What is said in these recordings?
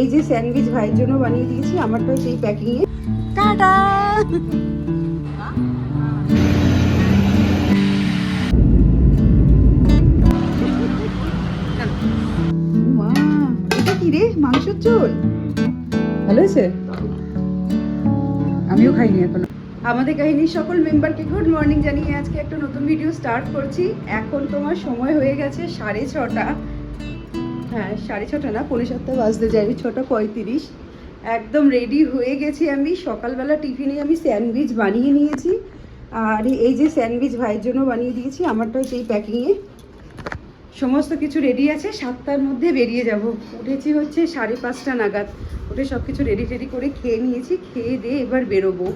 এই যে স্যান্ডউইচ ভাইয়ের জন্য বানিয়ে দিয়েছি আমারটা সেই প্যাকিং এ টাটা রে মাংসের ঝোল? ভালো হয়েছে? আমিও খাইনি এখনও। আমাদের কাহিনীর সকল মেম্বারকে গুড মর্নিং জানিয়ে আজকে একটা নতুন ভিডিও স্টার্ট করছি। এখন তোমার সময় হয়ে গেছে সাড়ে ছটা। হ্যাঁ সাড়ে ছটা না, পৌনে সাতটা বাজতে যাবে ছটা পঁয়ত্রিশ। একদম রেডি হয়ে গেছি আমি। সকালবেলা টিফিনে আমি স্যান্ডউইচ বানিয়ে নিয়েছি। আর এই যে স্যান্ডউইচ ভাইয়ের জন্য বানিয়ে দিয়েছি আমারটা সেই প্যাকিংয়ে সমস্ত কিছু রেডি আছে, সাতটার মধ্যে বেরিয়ে যাব। উঠেছি হচ্ছে সাড়ে পাঁচটা নাগাদ। উঠে সব কিছু রেডি টেডি করে খেয়ে নিয়েছি, খেয়ে দিয়ে এবার বেরোবো।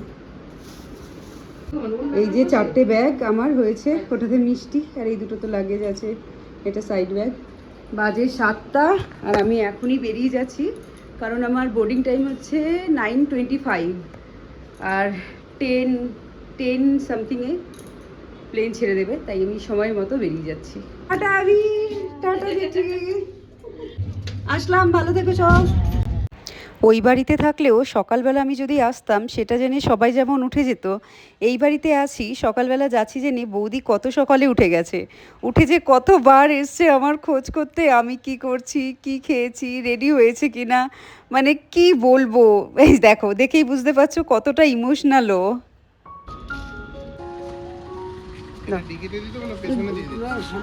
এই যে চারটে ব্যাগ আমার হয়েছে, ওটাতে মিষ্টি আর এই দুটো তো লাগেজ আছে, এটা সাইড ব্যাগ বাজে সাতটা আর আমি এখনই বেরিয়ে যাচ্ছি, কারণ আমার বোর্ডিং টাইম হচ্ছে নাইন টোয়েন্টি ফাইভ আর টেন টেন সামথিংয়ে প্লেন ছেড়ে দেবে, তাই আমি সময় মতো বেরিয়ে যাচ্ছি। টাটা আমি টাটা আসলাম, ভালো থেকো সব! ওই বাড়িতে থাকলেও সকালবেলা আমি যদি আসতাম, সেটা জেনে সবাই যেমন উঠে যেত, এই বাড়িতে আছি, সকালবেলা যাচ্ছি জেনে বৌদি কত সকালে উঠে গেছে। উঠে যে কতবার এসছে আমার খোঁজ করতে, আমি কি করছি, কি খেয়েছি রেডি হয়েছে কি না মানে কি বলব? এই দেখো, দেখেই বুঝতে পারছ কতটা ইমোশনালও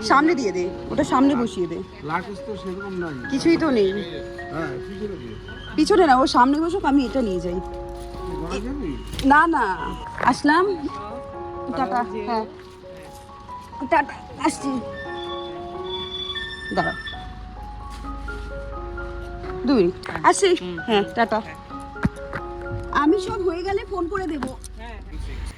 সামনে দিয়ে দে, ওটা সামনে বসিয়ে দে। কিছুই তো নেই। পিছনে না, ও সামনে বসুক, আমি এটা নিয়ে যাই। না না, আসলাম। টাটা হ্যাঁ। টাটা, আসছি। দাঁড়া। দু মিনিট। আসছি। হ্যাঁ টাটা। আমি সব হয়ে গেলে ফোন করে দেবো।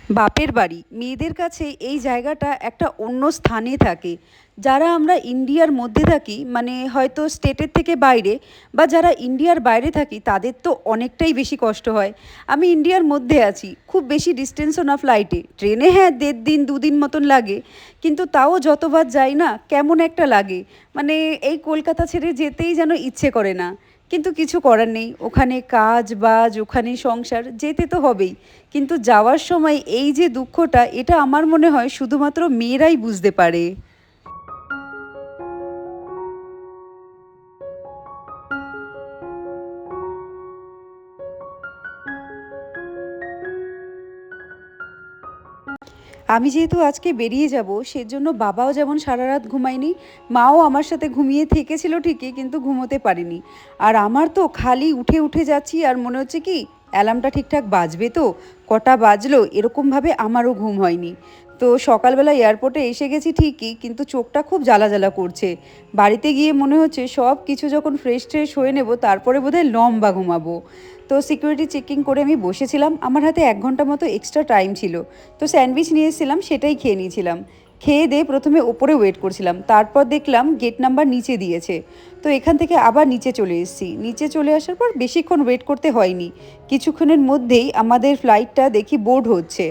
বাপের বাড়ি। মেয়েদের কাছে এই জায়গাটা একটা অন্য স্থানে থাকে। যারা আমরা ইন্ডিয়ার মধ্যে থাকি মানে হয়তো স্টেটের থেকে বাইরে বা যারা ইন্ডিয়ার বাইরে থাকি, তাদের তো অনেকটাই বেশি কষ্ট হয়। আমি ইন্ডিয়ার মধ্যে আছি, খুব বেশি ডিস্টেন্সও না ফ্লাইটে ট্রেনে হ্যাঁ দেড় দিন দুদিন মতন লাগে, কিন্তু তাও যতবার যাই না, কেমন একটা লাগে। মানে এই কলকাতা ছেড়ে যেতেই যেন ইচ্ছে করে না। কিন্তু কিছু করার নেই। ওখানে কাজ, বাজ, ওখানে সংসার, যেতে তো হবেই। কিন্তু যাওয়ার সময় এই যে দুঃখটা, এটা আমার মনে হয় শুধুমাত্র মেয়েরাই বুঝতে পারে। আমি যেহেতু আজকে বেরিয়ে যাব, সেজন্য বাবাও যেমন সারা রাত ঘুমায়নি, মাও আমার সাথে ঘুমিয়ে থেকেছিল ঠিকই, কিন্তু ঘুমোতে পারিনি। আর আমার তো খালি উঠে উঠে যাচ্ছি, আর মনে হচ্ছে কি অ্যালার্মটা ঠিকঠাক বাজবে তো? কটা বাজলো? এরকমভাবে আমারও ঘুম হয়নি। তো সকালবেলা এয়ারপোর্টে এসে গেছি ঠিকই, কিন্তু চোখটা খুব জ্বালা জ্বালা করছে। বাড়িতে গিয়ে মনে হচ্ছে সব কিছু যখন ফ্রেশ ট্রেশ হয়ে নেব, তারপরে বোধহয় লম্বা ঘুমাবো। তো সিকিউরিটি চেকিং করে আমি বসেছিলাম। আমার হাতে এক ঘণ্টা মতো এক্সট্রা টাইম ছিল। তো স্যান্ডউইচ নিয়ে এসেছিলাম, সেটাই খেয়ে নিয়েছিলাম। খেয়ে দিয়ে প্রথমে ওপরে ওয়েট করছিলাম। তারপর দেখলাম গেট নাম্বার নিচে দিয়েছে। তো এখান থেকে আবার নিচে চলে এসেছি। নিচে চলে আসার পর বেশিক্ষণ ওয়েট করতে হয়নি। কিছুক্ষণের মধ্যেই আমাদের ফ্লাইটটা দেখি বোর্ড হচ্ছে।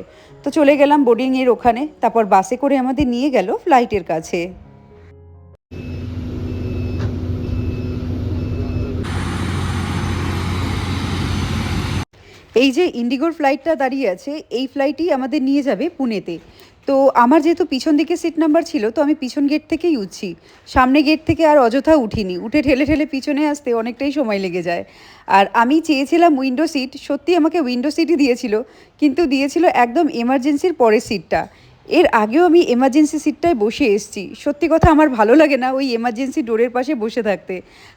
তো চলে গেলাম বোর্ডিংয়ের ওখানে। তারপর বাসে করে আমাদের নিয়ে গেল ফ্লাইটের কাছে। এই যে ইন্ডিগোর ফ্লাইটটা দাঁড়িয়ে আছে, এই ফ্লাইটই আমাদের নিয়ে যাবে পুনেতে। তো আমার যেহেতু পিছন দিকে সিট নাম্বার ছিল, তো আমি পিছন গেট থেকেই উঠছি। সামনে গেট থেকে আর অযথা উঠিনি। উঠে ঠেলে ঠেলে পিছনে আসতে অনেকটাই সময় লেগে যায়। আর আমি চেয়েছিলাম উইন্ডো সিট সত্যি আমাকে উইন্ডো সিটই দিয়েছিল, কিন্তু দিয়েছিল একদম এমার্জেন্সির পরের সিটটা এর আগেও আমি এমার্জেন্সি সিটটায় বসে এসেছি। সত্যি কথা আমার ভালো লাগে না ওই এমার্জেন্সি ডোরের পাশে বসে থাকতে।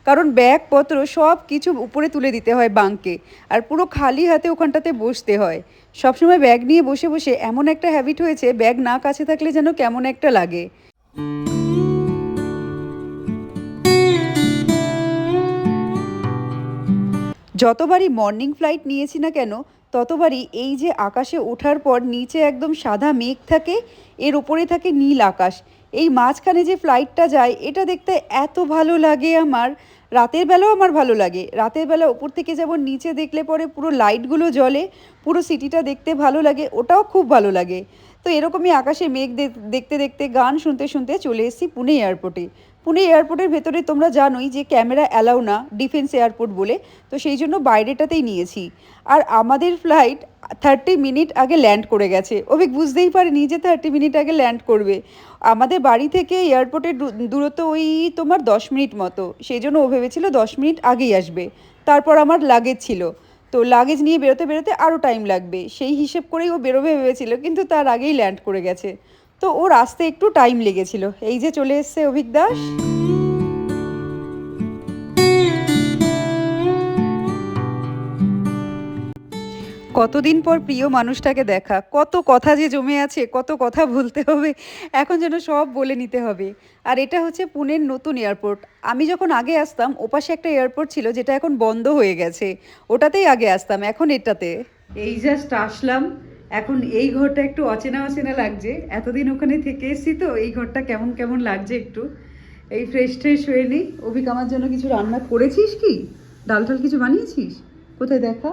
কারণ ব্যাগপত্র সব কিছু উপরে তুলে দিতে হয় বাঙ্কে আর পুরো খালি হাতে ওখানটাতে বসতে হয়। সবসময় ব্যাগ নিয়ে বসে বসে এমন একটা হ্যাবিট হয়েছে ব্যাগ না কাছে থাকলে যেন কেমন একটা লাগে। যতবারই মর্নিং ফ্লাইট নিয়েছি না কেন ততবারই এই যে আকাশে ওঠার পর নিচে একদম সাদা মেঘ থাকে, এর ওপরে থাকে নীল আকাশ। এই মাঝখানে যে ফ্লাইটটা যায়, এটা দেখতে এত ভালো লাগে আমার। রাতের বেলাও আমার ভালো লাগে। রাতের বেলা ওপর থেকে যেমন নিচে দেখলে পরে পুরো লাইটগুলো জ্বলে, পুরো সিটিটা দেখতে ভালো লাগে, ওটাও খুব ভালো লাগে। তো এরকমই আকাশে মেঘ দেখতে দেখতে, গান শুনতে শুনতে চলে এসেছি পুনে এয়ারপোর্টে পুনে এয়ারপোর্টের ভেতরে তোমরা জানোই যে ক্যামেরা অ্যালাউ না, ডিফেন্স এয়ারপোর্ট বলে। তো সেই জন্য বাইরেটাতেই নিয়েছি। আর আমাদের ফ্লাইট থার্টি মিনিট আগে ল্যান্ড করে গেছে। অভিক, বুঝতেই পারেনি যে থার্টি মিনিট আগে ল্যান্ড করবে। আমাদের বাড়ি থেকে এয়ারপোর্টের দূরত্ব ওই তোমার দশ মিনিট মতো। সেই জন্য ও ভেবেছিল দশ মিনিট আগেই আসবে। তারপর আমার লাগেজ ছিল। তো লাগেজ নিয়ে বেরোতে বেরোতে আরও টাইম লাগবে। সেই হিসেব করেই ও বেরোবে ভেবেছিল, কিন্তু তার আগেই ল্যান্ড করে গেছে। তো ওর আসতে একটু টাইম লেগেছিল। এই যে চলে এসছে অভিক দাস। কতদিন পর প্রিয় মানুষটাকে দেখা, কত কথা যে জমে আছে, কত কথা বলতে হবে, এখন যেন সব বলে নিতে হবে। আর এটা হচ্ছে পুনের নতুন এয়ারপোর্ট আমি যখন আগে আসতাম ওপাশে একটা এয়ারপোর্ট ছিল যেটা এখন বন্ধ হয়ে গেছে। ওটাতেই আগে আসতাম, এখন এটাতে। এই জাস্ট আসলাম। এখন এই ঘরটা একটু অচেনা অচেনা লাগছে। এতদিন ওখানে থেকে এসেছি তো এই ঘরটা কেমন কেমন লাগছে একটু? এই ফ্রেশ ট্রেশ হয়ে নিই অভিক আমার জন্য কিছু রান্না করেছিস কি? ডাল টাল কিছু বানিয়েছিস? কোথায় দেখা?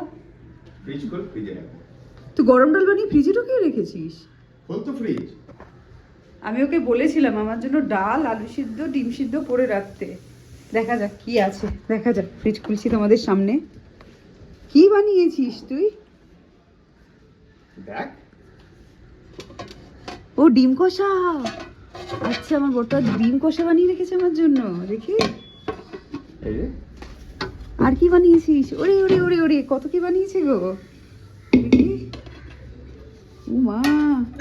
ফ্রিজ খোল ফ্রিজে তুই গরম ডাল বানিয়ে ফ্রিজে ঢুকিয়ে রেখেছিস? খোল তো ফ্রিজ আমি ওকে বলেছিলাম আমার জন্য ডাল আলু সিদ্ধ ডিম সিদ্ধ করে রাখতে। দেখা যাক কি আছে। দেখা যাক ফ্রিজ খুলছি তোমাদের সামনে। কি বানিয়েছিস তুই? দেখ ও ডিম কষা। আচ্ছা আমার বড়টা ডিম কষা বানিয়ে রেখেছে আমার জন্য দেখি। আর কি বানিয়েছিস? ওরে ওরে ওরে ওরে কত কি বানিয়েছে গো? দেখি। ও মা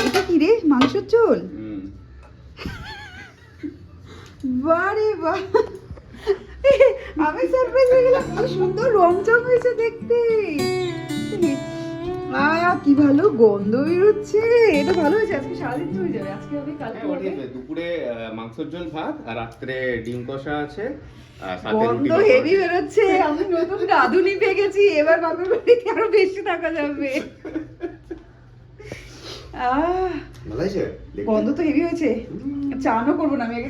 এটা কি রে? মাংসের ঝোল? বারে বাহ আমি সারপ্রাইজ হয়ে গেলাম কি সুন্দর রংচং হয়েছে দেখতে। আহ কি ভালো গন্ধ বেরোচ্ছে। এটা ভালো হয়েছে আজকে সারাদিন তো যাবে আজকে হবে কালকে হ্যাঁ, হবে দুপুরে মাংসের ঝোল ভাত আর রাত্রে ডিম কষা আছে গন্ধ হেভি বেরোচ্ছে আমি নতুন রাঁধুনি পেয়ে গেছি এবার বাপের আরও বেশি থাকা যাবে। গন্ধ তো হেভি হয়েছে। চানও করব না আমি আগে।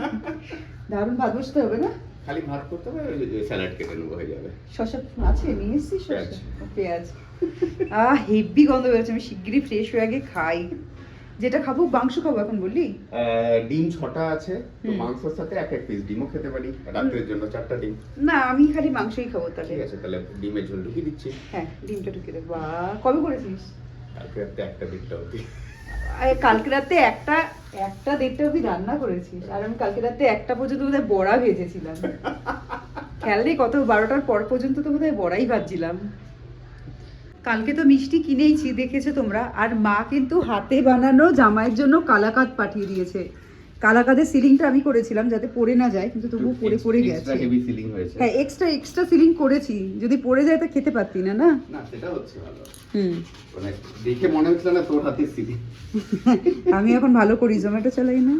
দারুণ ভাত বসতে হবে না? খালি ভাত করতে হবে স্যালাড কেটে নেব হয়ে যাবে। শসা আছে নিয়ে এসছিস শসা। পেঁয়াজ। আহ হেভি গন্ধ বেরোচ্ছে আমি শিগগিরই ফ্রেশ হয়ে আগে খাই। যেটা খাব মাংস খাব এখন বললি? ডিম ছটা আছে তো মাংসের সাথে এক এক পিস ডিমও খেতে পারি জন্য চারটা ডিম। না আমি খালি মাংসই খাব তাহলে। ঠিক আছে তাহলে ডিমের ঝোল ঢুকিয়ে দিচ্ছি। হ্যাঁ ডিমটা দেবো কবে করেছিস? কালকে রাত্রে একটা অবধি। কালকে রাতে একটা একটা দেড়টা অবধি রান্না করেছিস আর আমি কালকে রাতে একটা পর্যন্ত বোধহয় বড়া ভেজেছিলাম। খেয়াল নেই কত বারোটার পর পর্যন্ত তো বোধহয় বড়াই ভাজছিলাম। কালকে তো মিষ্টি কিনেইছি দেখেছ তোমরা? আর মা কিন্তু হাতে বানানো জামাইয়ের জন্য কালাকাত পাঠিয়ে দিয়েছে। কালাকাদের সিলিংটা আমি করেছিলাম যাতে পড়ে না যায় কিন্তু তবুও পড়ে পড়ে গেছে। হ্যাঁ এক্সট্রা এক্সট্রা সিলিং করেছি। যদি পড়ে যায় তো খেতে পারতি না না? সেটা হচ্ছে ভালো। হুম। মানে দেখে মনে হচ্ছিল না তোর হাতের সিলিং আমি এখন ভালো করি জোম্যাটো চালাই না?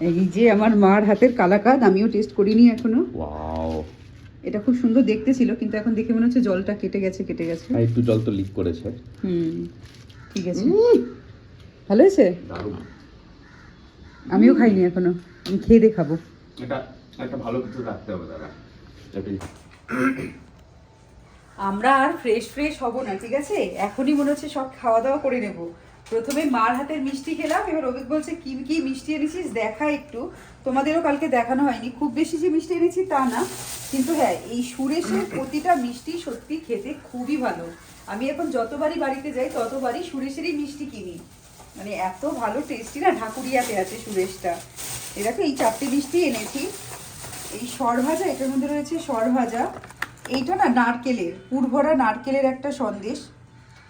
এই যে আমার মার হাতের কালাকাদ আমিও টেস্ট করিনি এখনও। ওয়াও এটা খুব সুন্দর দেখতে ছিল কিন্তু এখন দেখে মনে হচ্ছে জলটা কেটে গেছে কেটে গেছে। আর একটু জল তো লিক করেছে। হুম ঠিক আছে। ভালো হয়েছে? দারুণ। আমিও খাইনি এখনও আমি খেয়ে দিয়ে খাব। এটা একটা ভালো কিছু রাখতে হবে দাদা। আমরা আর ফ্রেশ ফ্রেশ হব না ঠিক আছে? এখনই মনে হচ্ছে সব খাওয়া দাওয়া করে নেব। প্রথমে মার হাতের মিষ্টি খেলাম, এবার অভিক বলছে, কি কি মিষ্টি এনেছিস? দেখা একটু। তোমাদেরও কালকে দেখানো হয়নি। খুব বেশি যে মিষ্টি এনেছি তা না। কিন্তু হ্যাঁ এই সুরেশের প্রতিটা মিষ্টি সত্যি খেতে খুবই ভালো। আমি এখন যতবারই বাড়িতে যাই, ততবারই সুরেশেরই মিষ্টি কিনি। মানে এত ভালো টেস্টি না, ঢাকুরিয়াতে আছে সুরেশটা। এ দেখো এই চারটে মিষ্টি এনেছি। এই সর ভাজা এটার মধ্যে রয়েছে সর ভাজা এইটা না নারকেলের পুরভরা নারকেলের একটা সন্দেশ।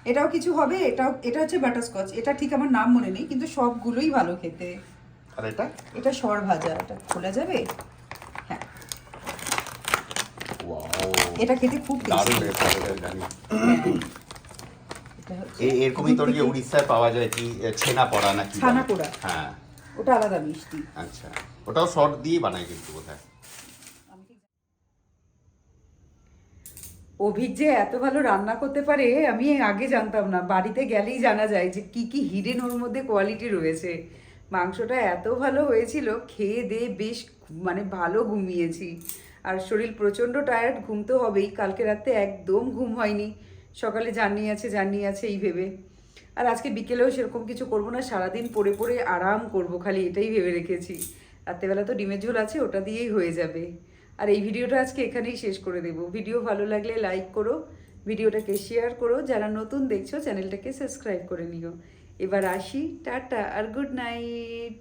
এটাও কিছু হবে এটাও এটা হচ্ছে বাটারস্কচ এটা ঠিক আমার নাম মনে নেই কিন্তু সবগুলোই ভালো খেতে। আর এটা? এটা সর ভাজা এটা খোলা যাবে? হ্যাঁ। এটা খেতে খুব এ- এরকমই তোর যে উড়িষ্যায় পাওয়া যায় কি ছেনা পড়া নাকি? ছানা পোড়া। হ্যাঁ। ওটা আলাদা মিষ্টি। আচ্ছা। ওটাও শর্ট দিয়ে বানায় কিন্তু বোধহয়। অভিক যে এত ভালো রান্না করতে পারে, আমি আগে জানতাম না। বাড়িতে গেলেই জানা যায় যে কি কি হিডেন ওর মধ্যে কোয়ালিটি রয়েছে। মাংসটা এত ভালো হয়েছিল, খেয়ে দিয়ে বেশ মানে ভালো ঘুমিয়েছি। আর শরীর প্রচণ্ড টায়ার্ড ঘুম তো হবেই। কালকে রাতে একদম ঘুম হয়নি। সকালে জার্নি আছে জার্নি আছে এই ভেবে। আর আজকে বিকেলেও সেরকম কিছু করব না, সারাদিন পরে পরে আরাম করব, খালি এটাই ভেবে রেখেছি। রাত্রেবেলা তো ডিমের ঝোল আছে, ওটা দিয়েই হয়ে যাবে। আর এই ভিডিওটা আজকে এখানেই শেষ করে দেব। ভিডিও ভালো লাগলে লাইক করো, ভিডিওটাকে শেয়ার করো। যারা নতুন দেখছ, চ্যানেলটাকে সাবস্ক্রাইব করে নিও। এবার আসি, টাটা আর গুড নাইট